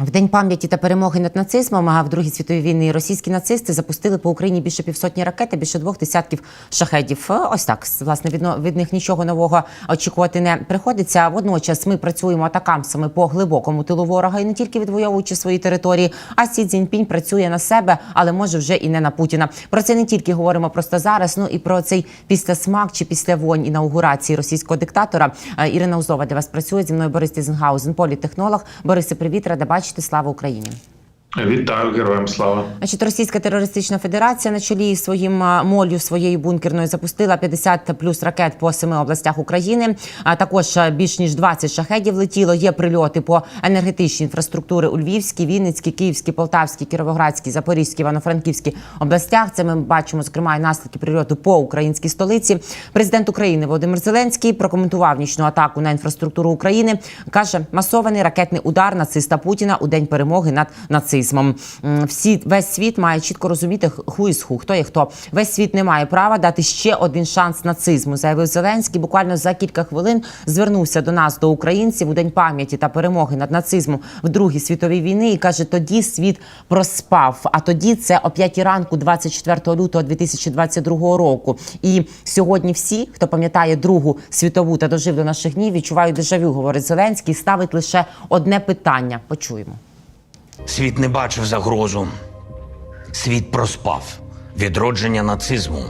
В день пам'яті та перемоги над нацизмом а в Другій світовій війні російські нацисти запустили по Україні більше півсотні ракет та більше двох десятків шахедів. Е, Ось так власне від, від них нічого нового очікувати не приходиться. Водночас ми працюємо атакамсами по глибокому тилу ворога і не тільки відвоюючи свої території. А Сі Цзіньпінь працює на себе, але може вже і не на Путіна. Про це не тільки говоримо просто зараз. Ну і про цей післясмак чи післявонь інаугурації російського диктатора. Е, Ірина Узова для вас працює зі мною Борис Тізенгаузен, політтехнолог. Борисе, привіт, рада бачити. Слава Україні. Вітаю, героям слава. Значить, Російська терористична федерація на чолі своїм молью своєю бункерною запустила 50 плюс ракет по семи областях України. А також більш ніж 20 шахедів летіло. Є прильоти по енергетичній інфраструктури у Львівській, Вінницькій, Київській, Полтавській, Кіровоградській, Запорізькій, Івано-Франківській областях. Це ми бачимо зокрема і наслідки прильоту по українській столиці. Президент України Володимир Зеленський прокоментував нічну атаку на інфраструктуру України. каже, масований ракетний удар нациста Путіна у день перемоги над нацизмом. М, Всі весь світ має чітко розуміти ху із ху, хто є хто. Весь світ не має права дати ще один шанс нацизму. Заявив Зеленський. Буквально за кілька хвилин звернувся до нас, до українців, у день пам'яті та перемоги над нацизмом в Другій світовій війні. І каже, тоді світ проспав. А тоді це о 5 ранку, 24 лютого 2022 року. І сьогодні всі, хто пам'ятає Другу світову та дожив до наших днів, відчувають дежавю, говорить Зеленський. Ставить лише одне питання. Почуємо. Світ не бачив загрозу. Світ проспав відродження нацизму.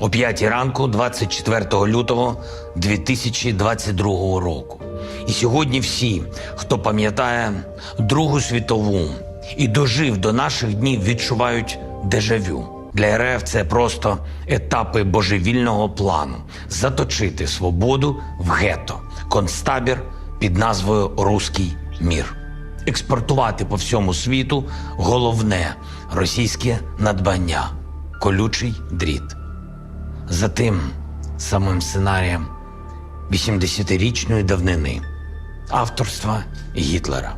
О 5 ранку, 24 лютого 2022 року. І сьогодні всі, хто пам'ятає Другу світову і дожив до наших днів, відчувають дежавю. Для РФ це просто етапи божевільного плану заточити свободу в гетто, концтабір під назвою Руський мір експортувати по всьому світу головне російське надбання колючий дріт. За тим самим сценарієм 80-річної давнини авторства Гітлера,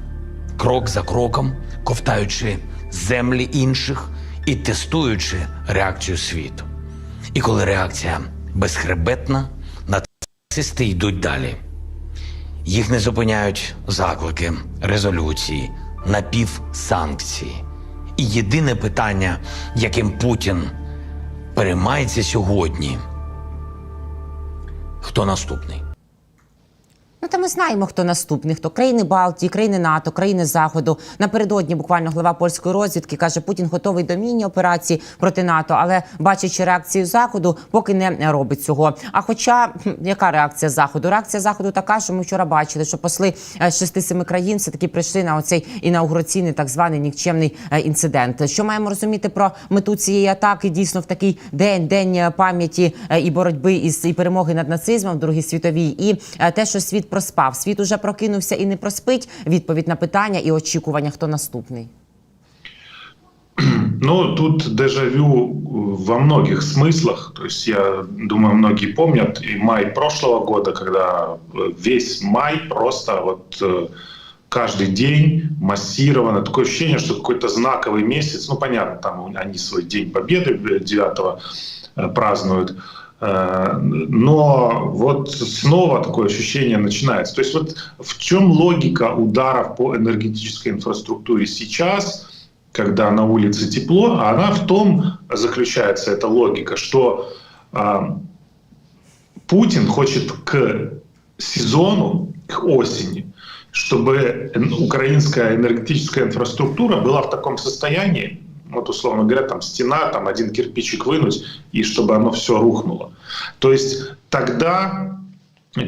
крок за кроком ковтаючи землі інших і тестуючи реакцію світу. І коли реакція безхребетна, нацисти йдуть далі. Їх не зупиняють заклики, резолюції, напівсанкції. І єдине питання, яким Путін переймається сьогодні, хто наступний? Ну, та ми знаємо, хто наступний, хто країни Балтії, країни НАТО, країни Заходу. Напередодні буквально глава польської розвідки каже, Путін готовий до міні-операції проти НАТО, але бачачи реакцію Заходу, поки не робить цього. А хоча яка реакція Заходу? Реакція Заходу така, що ми вчора бачили, що посли е, з шести-семи країн все таки прийшли на оцей інаугураційний так званий нікчемний е, інцидент. Що маємо розуміти про мету цієї атаки? Дійсно, в такий день, день е, пам'яті е, і боротьби із і перемоги над нацизмом в Другій світовій, і е, те, що світ проспав. Світ уже прокинувся і не проспить. Відповідь на питання і очікування, хто наступний. Ну, тут дежавю во многих смыслах. То есть я думаю, многие помнят и май прошлого года, когда весь май просто вот э, каждый день массированно. Такое ощущение, что какой-то знаковый месяц. Ну, понятно, там они свой День Победы 9 э, празднуют. Э, Но вот снова такое ощущение начинается. То есть вот в чем логика ударов по энергетической инфраструктуре сейчас – когда на улице тепло, а она в том заключается эта логика, что а, Путин хочет к сезону, к осени, чтобы украинская энергетическая инфраструктура была в таком состоянии, вот условно говоря, там стена, там один кирпичик вынуть, и чтобы оно все рухнуло. То есть тогда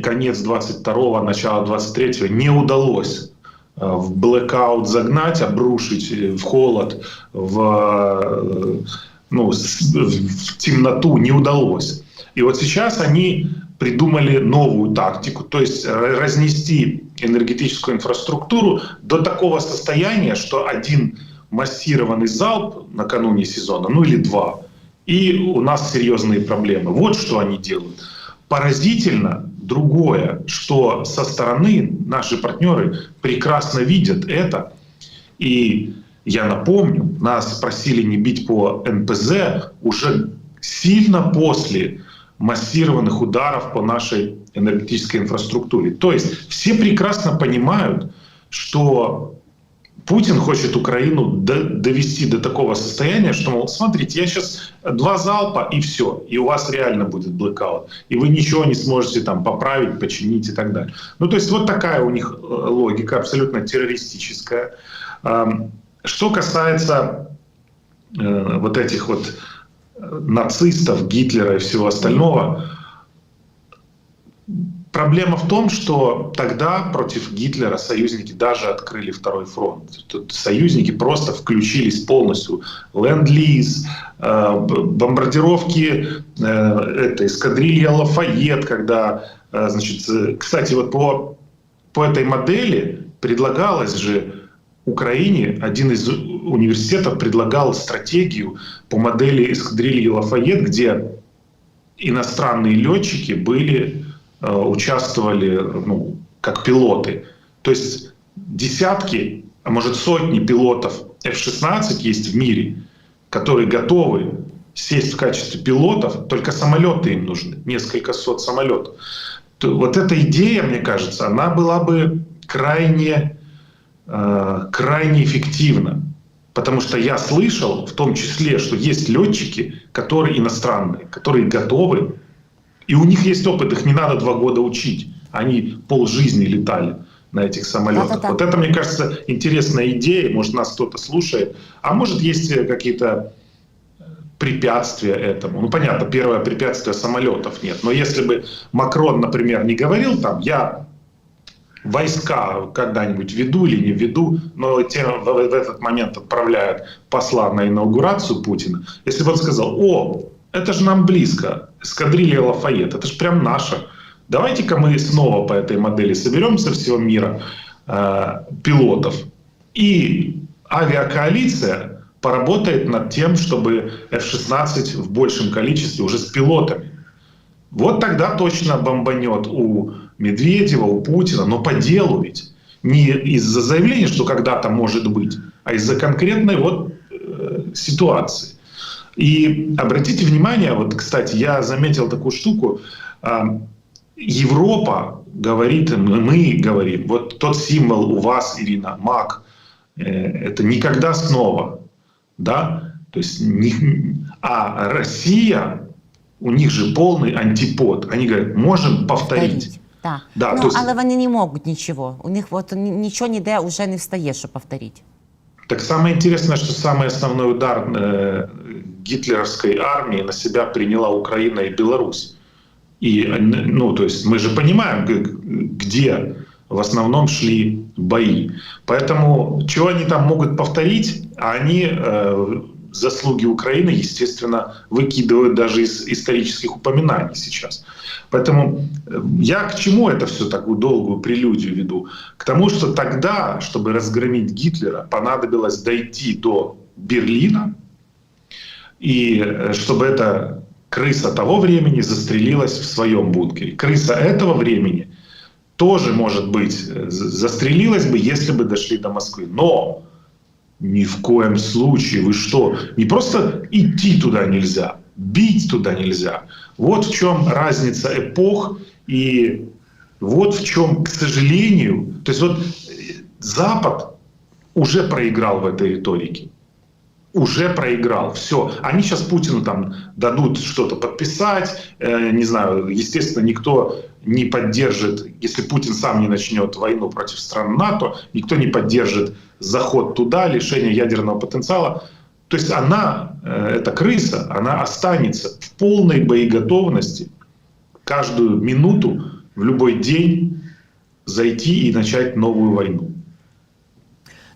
конец 22-го, начало 23-го не удалось в блэкаут загнать, обрушить в холод, в, ну, в темноту не удалось. И вот сейчас они придумали новую тактику, то есть разнести энергетическую инфраструктуру до такого состояния, что один массированный залп накануне сезона, ну или два, и у нас серьезные проблемы. Вот что они делают. Поразительно другое, что со стороны наши партнеры прекрасно видят это. И я напомню, нас просили не бить по НПЗ уже сильно после массированных ударов по нашей энергетической инфраструктуре. То есть все прекрасно понимают, что Путин хочет Украину до- довести до такого состояния, что, мол, смотрите, я сейчас два залпа и все, и у вас реально будет блэкаут, и вы ничего не сможете там поправить, починить и так далее. Ну, то есть вот такая у них э, логика, абсолютно террористическая. Ам, Что касается э, вот этих вот э, нацистов, Гитлера и всего остального, Проблема в том, что тогда против Гитлера союзники даже открыли второй фронт. Тут союзники просто включились полностью. Ленд-лиз, э, бомбардировки, э, это, эскадрилья Лафайет, когда, э, значит, э, кстати, вот по, по этой модели предлагалось же Украине, один из университетов предлагал стратегию по модели эскадрильи Лафайет, где иностранные летчики были, участвовали ну, как пилоты. То есть десятки, а может сотни пилотов F-16 есть в мире, которые готовы сесть в качестве пилотов, только самолеты им нужны, несколько сот самолетов. То вот эта идея, мне кажется, она была бы крайне, э, крайне эффективна. Потому что я слышал, в том числе, что есть летчики, которые иностранные, которые готовы, и у них есть опыт, их не надо два года учить. Они полжизни летали на этих самолетах. Да-да-да. Вот это, мне кажется, интересная идея. Может, нас кто-то слушает. А может, есть э, какие-то э, препятствия этому. Ну, понятно, первое препятствие самолетов нет. Но если бы Макрон, например, не говорил там, я войска когда-нибудь веду или не веду, но те в, в этот момент отправляют посла на инаугурацию Путина. Если бы он сказал, о, это же нам близко, эскадрилья Лафайет, это же прям наша. Давайте-ка мы снова по этой модели соберем со всего мира э, пилотов. И авиакоалиция поработает над тем, чтобы F-16 в большем количестве уже с пилотами. Вот тогда точно бомбанет у Медведева, у Путина, но по делу ведь. Не из-за заявления, что когда-то может быть, а из-за конкретной вот э, ситуации. И обратите внимание, вот, кстати, я заметил такую штуку. а, Европа говорит, мы мы говорим, вот тот символ у вас, Ирина, маг, э, это никогда снова, да, то есть, не- а Россия, у них же полный антипод, они говорят, можем повторить. Повторіть. Так. Да, ну, то есть- але вони не можуть нічого. У них от ні- нічого ніде вже не встає, щоб повторити. Так самое интересное, что самый основной удар э, гитлеровской армии на себя приняла Украина и Беларусь. И, ну, то есть мы же понимаем, где в основном шли бои. Поэтому, чего они там могут повторить, а они э, заслуги Украины, естественно, выкидывают даже из исторических упоминаний сейчас. Поэтому э, я к чему это все такую долгую прелюдию веду? К тому, что тогда, чтобы разгромить Гитлера, понадобилось дойти до Берлина, и э, чтобы эта крыса того времени застрелилась в своем бункере. Крыса этого времени тоже, может быть, э, застрелилась бы, если бы дошли до Москвы. Но ни в коем случае, вы что, не просто идти туда нельзя, бить туда нельзя. Вот в чем разница эпох и вот в чем, к сожалению, то есть вот э, Запад уже проиграл в этой риторике уже проиграл. Все. Они сейчас Путину там дадут что-то подписать. Э, не знаю, естественно, никто не поддержит, если Путин сам не начнет войну против стран НАТО, никто не поддержит заход туда, лишение ядерного потенциала. То есть она, э, эта крыса, она останется в полной боеготовности каждую минуту в любой день зайти и начать новую войну.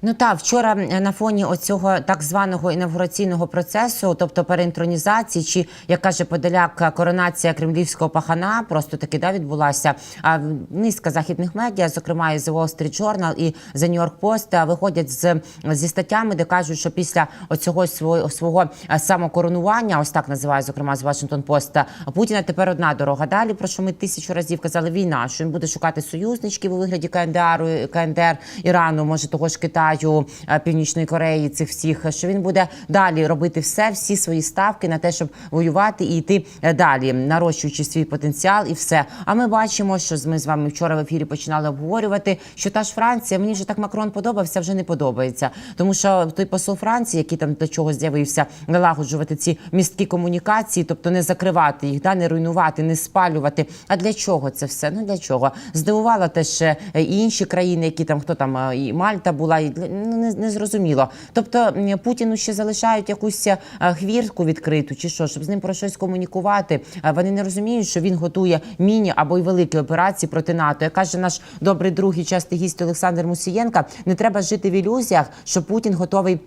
Ну так, вчора на фоні оцього так званого інавгураційного процесу, тобто переінтронізації, чи як каже Подоляк, коронація кремлівського пахана, просто таки да відбулася. А низка західних медіа, зокрема і The Wall Street Journal і The New York Post, виходять з зі статтями, де кажуть, що після оцього свого свого самокоронування, ось так називає, зокрема з Washington Post, Путіна тепер одна дорога. Далі про що ми тисячу разів казали війна, що він буде шукати союзничків у вигляді КНДР, КНДР Ірану, може того ж Китаю. Китаю, е, Північної Кореї, цих всіх, що він буде далі робити все, всі свої ставки на те, щоб воювати і йти е, далі, нарощуючи свій потенціал і все. А ми бачимо, що ми з вами вчора в ефірі починали обговорювати, що та ж Франція, мені вже так Макрон подобався, вже не подобається. Тому що той посол Франції, який там до чого з'явився, налагоджувати ці місткі комунікації, тобто не закривати їх, да, не руйнувати, не спалювати. А для чого це все? Ну для чого? Здивувало теж е, і інші країни, які там хто там і Мальта була, і для- ну, не, не зрозуміло. Тобто Путіну ще залишають якусь е, хвіртку відкриту, чи що, щоб з ним про щось комунікувати. Вони не розуміють, що він готує міні або й великі операції проти НАТО. Як каже наш добрий друг і частий гість Олександр Мусієнка, не треба жити в ілюзіях, що Путін готовий.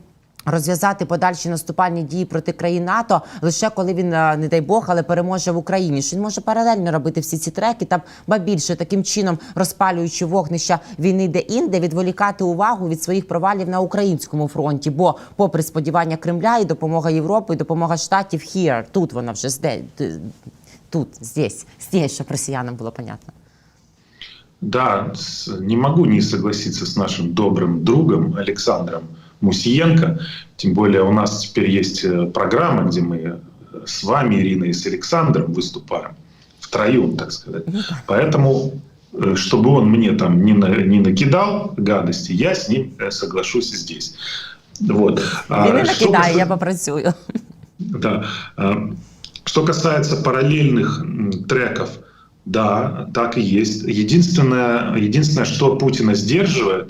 Розв'язати подальші наступальні дії проти країн НАТО лише коли він, е, не дай Бог, але переможе в Україні. Що він може паралельно робити всі ці треки, там ба більше таким чином розпалюючи вогнища війни де-інде, відволікати увагу від своїх провалів на українському фронті. Бо, попри сподівання Кремля і допомога Європи, і допомога штатів here, тут вона вже зде тут, здесь, здесь, щоб росіянам було понятно. Да, не могу не согласиться с нашим добрым другом Александром Мусиенко. Тем более у нас теперь есть э, программа, где мы э, с вами, Ириной, и с Александром выступаем. Втроем, так сказать. Поэтому, э, чтобы он мне там не, на- не накидал гадости, я с ним соглашусь здесь. Вот. А не что накидає, каса- я попрацюю. да. А, Что касается параллельных треков, да, так и есть. Единственное, единственное что Путина сдерживает,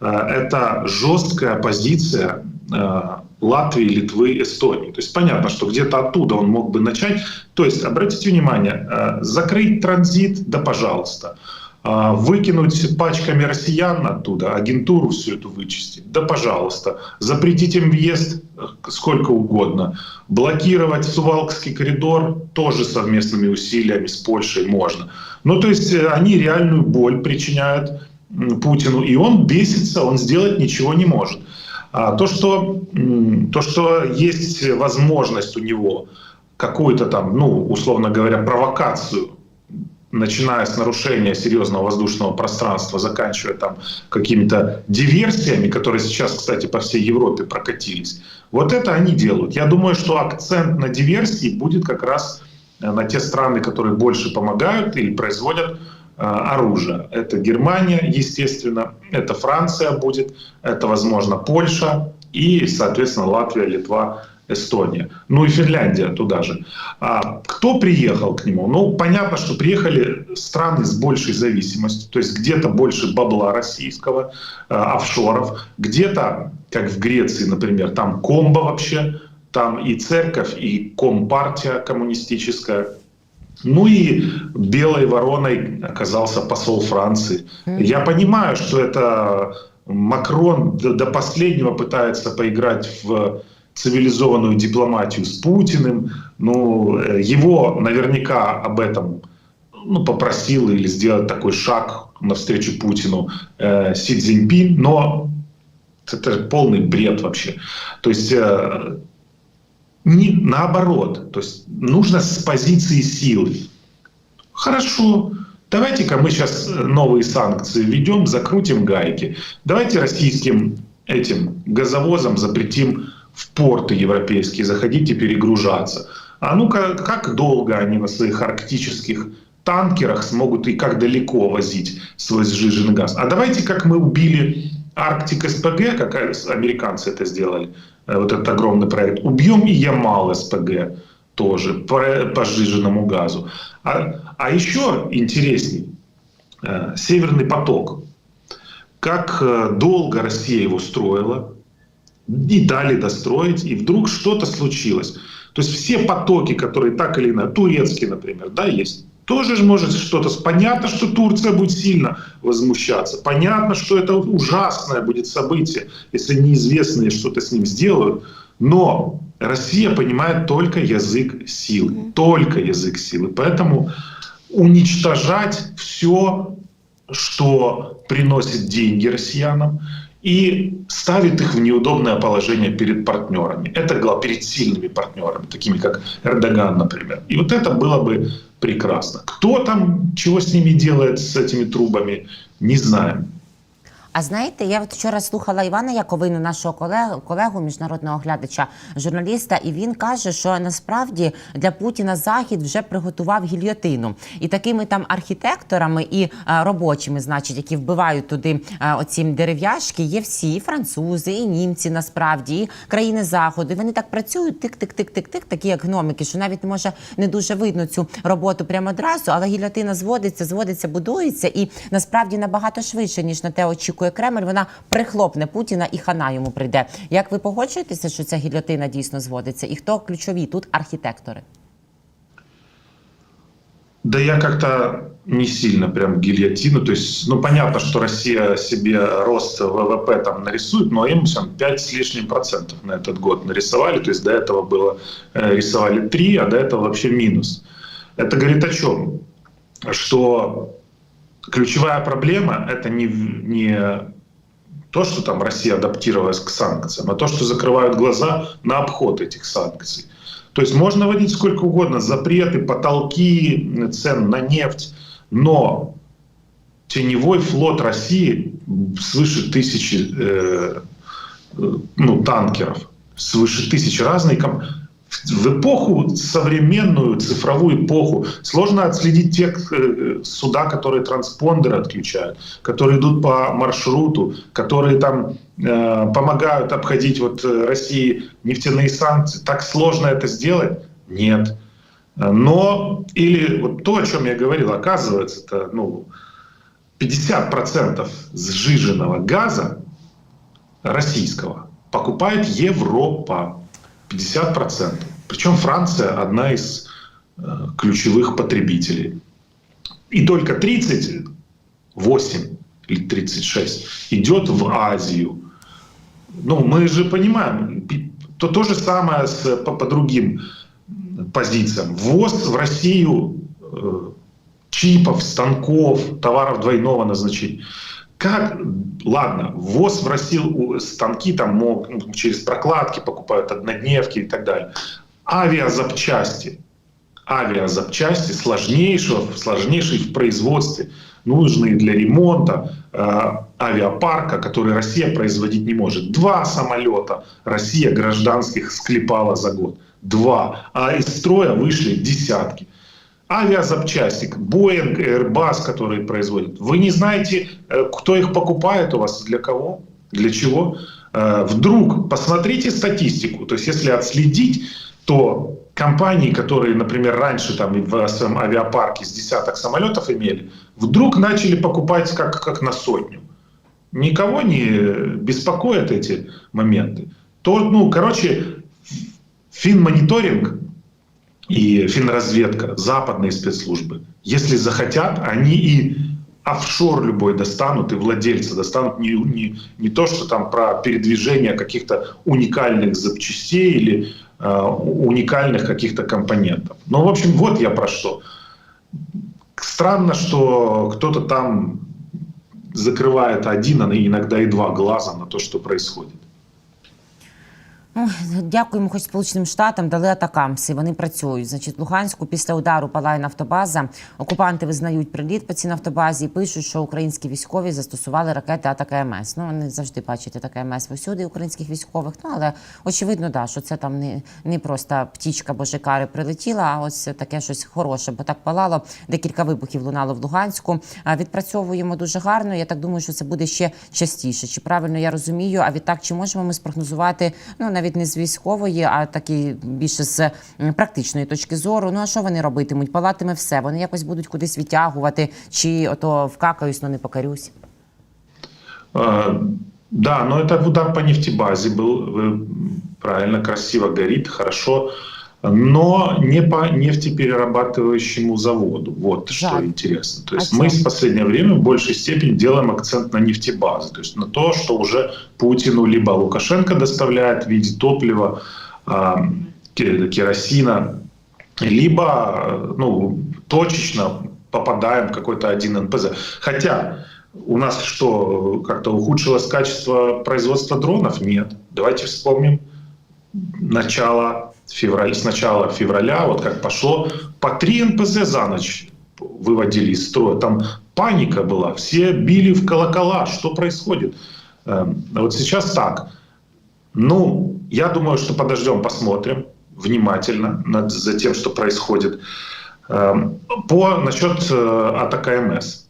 это жесткая позиция э, Латвии, Литвы, Эстонии. То есть понятно, что где-то оттуда он мог бы начать. То есть, обратите внимание, э, закрыть транзит, да пожалуйста. Выкинуть пачками россиян оттуда, агентуру всю эту вычистить, да пожалуйста. Запретить им въезд э, сколько угодно. Блокировать Сувалкский коридор тоже совместными усилиями с Польшей можно. Ну, то есть э, они реальную боль причиняют Путину, и он бесится, он сделать ничего не может. А то, что, то, что есть возможность у него какую-то там, ну, условно говоря, провокацию начиная с нарушения серьезного воздушного пространства, заканчивая там какими-то диверсиями, которые сейчас, кстати, по всей Европе прокатились. Вот это они делают. Я думаю, что акцент на диверсии будет как раз э, на те страны, которые больше помогают или производят э, оружие. Это Германия, естественно, это Франция будет, это, возможно, Польша и, соответственно, Латвия, Литва, Эстония. Ну и Финляндия туда же. А кто приехал к нему? Ну, понятно, что приехали страны с большей зависимостью, то есть где-то больше бабла российского, э, офшоров, где-то, как в Греции, например, там комбо вообще, там и церковь, и компартия коммунистическая. Ну и белой вороной оказался посол Франции. Я понимаю, что это Макрон до, последнего пытается поиграть в цивилизованную дипломатию с Путиным. Ну, его наверняка об этом ну, попросил или сделать такой шаг навстречу Путину э, Си Цзиньпин, но это полный бред вообще. То есть э, не, наоборот, то есть нужно с позиции силы. Хорошо, давайте-ка мы сейчас новые санкции введем, закрутим гайки. Давайте российским этим газовозам запретим в порты европейские заходить и перегружаться. А ну-ка, как долго они на своих арктических танкерах смогут и как далеко возить свой сжиженный газ? А давайте, как мы убили Арктик СПГ, как американцы это сделали, вот этот огромный проект, убьем и Ямал СПГ тоже по, по сжиженному газу. А, а еще интересней, э, Северный поток. Как э, долго Россия его строила, и дали достроить, и вдруг что-то случилось. То есть все потоки, которые так или иначе, турецкий, например, да, есть, тоже же может что-то... Понятно, что Турция будет сильно возмущаться. Понятно, что это ужасное будет событие, если неизвестные что-то с ним сделают. Но Россия понимает только язык силы. Только язык силы. Поэтому уничтожать все, что приносит деньги россиянам, и ставит их в неудобное положение перед партнерами. Это глав- перед сильными партнерами, такими как Эрдоган, например. И вот это было бы прекрасно. Кто там, чего с ними делает, с этими трубами, не знаем. А знаєте, я от вчора слухала Івана Яковину, нашого колегу, колегу, міжнародного оглядача, журналіста, і він каже, що насправді для Путіна Захід вже приготував гільйотину. І такими там архітекторами і е, робочими, значить, які вбивають туди е, оці дерев'яшки, є всі і французи, і німці насправді, і країни заходу. І вони так працюють, тик-тик-тик-тик-тик, такі як гномики, що навіть може не дуже видно цю роботу прямо одразу, але гільйотина зводиться, зводиться, будується, і насправді набагато швидше, ніж на те очікує Кремль. Вона прихлопне Путіна і хана йому прийде. Як ви погоджуєтеся, що ця гільйотина дійсно зводиться? І хто ключові тут архітектори? Да я как-то не сильно прям гильотину. То есть, ну, понятно, что Россия себе рост ВВП там нарисует, но им там 5 с лишним процентов на этот год нарисовали. То есть до этого было э, рисовали 3, а до этого вообще минус. Это говорит о чем? Что ключевая проблема это не, не то, что там Россия адаптировалась к санкциям, а то, что закрывают глаза на обход этих санкций. То есть можно вводить сколько угодно запреты, потолки цен на нефть, но теневой флот России свыше тысячи э, э, ну, танкеров, свыше тысячи разных ком- в эпоху современную цифровую эпоху сложно отследить те э, суда, которые транспондеры отключают, которые идут по маршруту, которые там э, помогают обходить вот э, России нефтяные санкции. Так сложно это сделать? Нет. Но или вот то, о чем я говорил, оказывается, это ну 50% сжиженного газа российского покупает Европа. 50%. Причем Франция одна из э, ключевых потребителей. И только 38 или 36 идет в Азию. Ну, мы же понимаем, то, то же самое с, по, по другим позициям. Ввоз в Россию э, чипов, станков, товаров двойного назначения. Как, ладно, ввоз в Россию, станки там мог, ну, через прокладки покупают, однодневки и так далее. Авиазапчасти. Авиазапчасти сложнейшего, сложнейшие в производстве, нужные для ремонта э, авиапарка, который Россия производить не может. Два самолета Россия гражданских склепала за год. Два. А из строя вышли десятки авиазапчасти, Boeing, Airbus, которые производят. Вы не знаете, э, кто их покупает у вас, для кого, для чего. Э, Вдруг посмотрите статистику, то есть если отследить, то компании, которые, например, раньше там в своем авиапарке с десяток самолетов имели, вдруг начали покупать как, как на сотню. Никого не беспокоят эти моменты. То, ну, короче, финмониторинг и финразведка, западные спецслужбы, если захотят, они и офшор любой достанут, и владельца достанут не, не, не то, что там про передвижение каких-то уникальных запчастей или э, уникальных каких-то компонентов. Ну, в общем, вот я про что. Странно, что кто-то там закрывает один, а иногда и два глаза на то, что происходит. Ой, Дякуємо, хоч Сполученим Штатам дали атакамси. Вони працюють. Значить, Луганську після удару палає нафтобаза. Окупанти визнають приліт по цій нафтобазі і пишуть, що українські військові застосували ракети Атака МС. Ну вони завжди бачите таке МС всюди українських військових. Ну але очевидно, да, що це там не, не просто птічка Божикари прилетіла, а ось таке щось хороше, бо так палало. Декілька вибухів лунало в Луганську. Відпрацьовуємо дуже гарно. Я так думаю, що це буде ще частіше. Чи правильно я розумію? А відтак, чи можемо ми спрогнозувати ну навіть не з військової, а таки більше з м, практичної точки зору. Ну а що вони робитимуть? Палатиме все. Вони якось будуть кудись відтягувати, чи ото вкакаюсь, но не покарюсь. Э, Да, но это удар по нефтебазе был, вы правильно, красиво горит, хорошо, Но не по нефтеперерабатывающему заводу. Вот что Жаль. интересно. То есть чем? мы в последнее время в большей степени делаем акцент на нефтебазы, то есть на то, что уже Путину либо Лукашенко доставляет в виде топлива, а, ке- керосина, либо ну, точечно попадаем в какой-то один НПЗ. Хотя у нас что, как-то ухудшилось качество производства дронов? Нет. Давайте вспомним начало февраля, с начала февраля, вот как пошло, по три НПЗ за ночь выводили из строя. Там паника была, все били в колокола, что происходит. Эм, Вот сейчас так. Ну, я думаю, что подождем, посмотрим внимательно над, за тем, что происходит. Эм, По насчет э, атак АМС.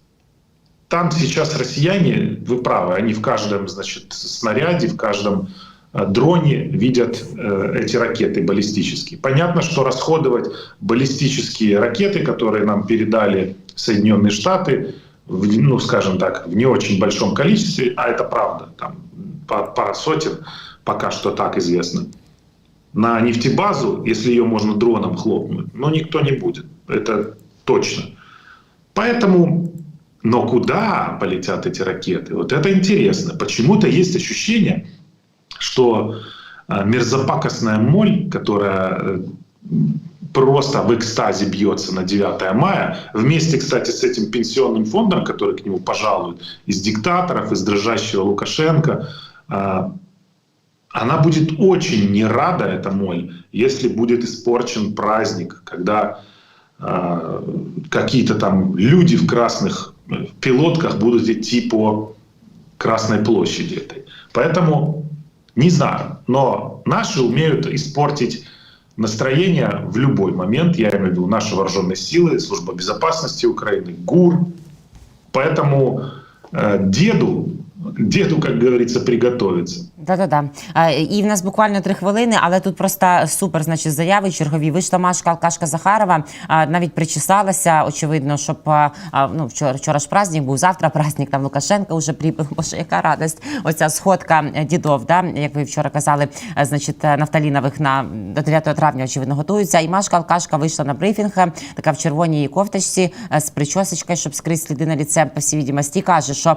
Там сейчас россияне, вы правы, они в каждом значит, снаряде, в каждом дроне видят э, эти ракеты баллистические. Понятно, что расходовать баллистические ракеты, которые нам передали Соединенные Штаты, в, ну, скажем так, в не очень большом количестве, а это правда, там па- пара сотен, пока что так известно, на нефтебазу, если ее можно дроном хлопнуть, но никто не будет. Это точно. Поэтому, но куда полетят эти ракеты? Вот это интересно. Почему-то есть ощущение, что э, мерзопакостная моль, которая э, просто в экстазе бьется на 9 мая, вместе, кстати, с этим пенсионным фондом, который к нему пожалует, из диктаторов, из дрожащего Лукашенко, э, она будет очень не рада, эта моль, если будет испорчен праздник, когда какие-то там люди в красных пилотках будут идти по Красной площади этой. Поэтому не знаю, но наши умеют испортить настроение в любой момент. Я имею в виду наши вооруженные силы, служба безопасности Украины, ГУР. Поэтому э, деду, деду, как говорится, приготовиться. Да-да-да. І в нас буквально три хвилини, але тут просто супер, значить, заяви чергові. Вийшла Машка Алкашка Захарова, навіть причесалася, очевидно, щоб ну, вчора, вчора ж праздник був, завтра праздник, там Лукашенка вже прибув. Боже, яка радость. Оця сходка дідов, да? як ви вчора казали, а, значить, Нафталінових на до 9 травня, очевидно, готуються. І Машка Алкашка вийшла на брифінг, така в червоній кофточці з причосочкою, щоб скрити сліди на ліце, по всій відомості, каже, що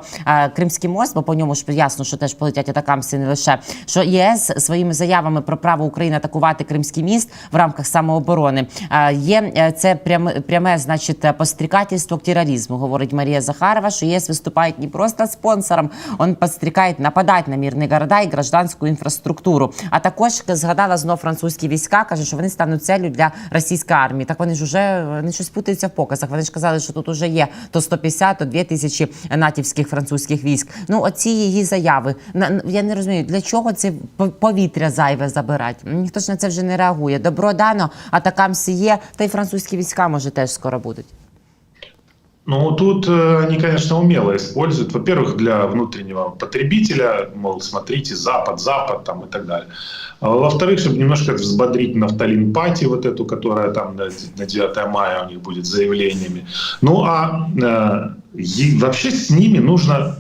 Кримський мост, бо по ньому ж ясно, що теж полетять атакамси не лише, що ЄС своїми заявами про право України атакувати Кримський міст в рамках самооборони є е, це пряме, пряме значить, пострікательство к терроризму, говорить Марія Захарова, що ЄС виступає не просто спонсором, він підстрікає нападати на мирні города і гражданську інфраструктуру. А також згадала знов французькі війська, каже, що вони стануть целью для російської армії. Так вони ж уже вони щось путаються в показах. Вони ж казали, що тут уже є то 150, то 2 тисячі натівських французьких військ. Ну, оці її заяви. Я не розумію, для чого це пов- повітря зайве забирати. Ніхто ж на це вже не реагує. Добро дано, а така є, та й французькі війська може теж скоро будуть. Ну, тут э, они, конечно, умело используют. Во-первых, для внутреннего потребителя, мол, смотрите, Запад, Запад там и так далее. А Во-вторых, чтобы немножко взбодрить нафталин пати, вот эту, которая там на, на 9 мая у них будет с заявлениями. Ну, а э, и вообще с ними нужно ну,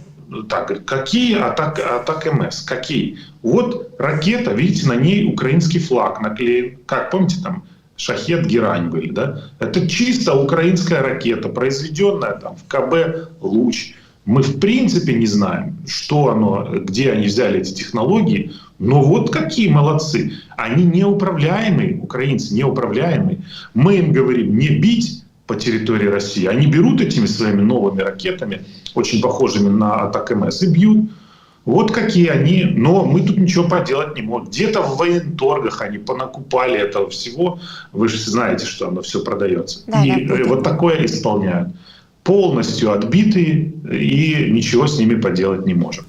так, какие атак, атак МС? Какие? Вот ракета, видите, на ней украинский флаг наклеен. Как, помните, там Шахет, Герань были, да? Это чисто украинская ракета, произведенная там в КБ «Луч». Мы в принципе не знаем, что оно, где они взяли эти технологии, но вот какие молодцы. Они неуправляемые, украинцы неуправляемые. Мы им говорим не бить по территории России. Они берут этими своими новыми ракетами, очень похожими на атак МС, и бьют. Вот какие они, но мы тут ничего поделать не можем. Где-то в военторгах они понакупали этого всего. Вы же знаете, что оно все продается. Да, и да, э, вот такое исполняют. Полностью отбитые, и ничего с ними поделать не можем.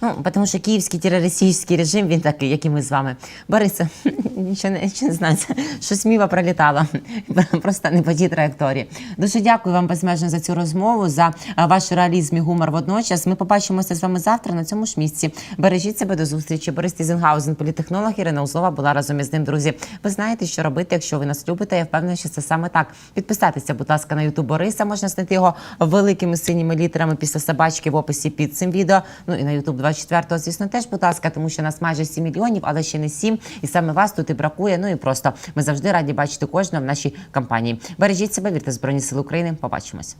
Ну, тому що київський терористичний режим, він такий, як і ми з вами. Борисе, нічого не, не знаю, щось міва пролітала. Просто не по тій траєкторії. Дуже дякую вам безмежно за цю розмову, за ваш реалізм і гумор водночас. Ми побачимося з вами завтра на цьому ж місці. Бережіть себе до зустрічі. Борис Тізенгаузен, політехнолог Ірина Узлова була разом із ним. Друзі, ви знаєте, що робити, якщо ви нас любите. Я впевнена, що це саме так. Підписатися, будь ласка, на Ютуб Бориса. Можна знайти його великими синіми літерами після собачки в описі під цим відео. Ну і на Ютуб 24-го, звісно, теж, будь ласка, тому що нас майже 7 мільйонів, але ще не 7. І саме вас тут і бракує. Ну і просто ми завжди раді бачити кожного в нашій кампанії. Бережіть себе, вірте Збройні Сили України. Побачимось.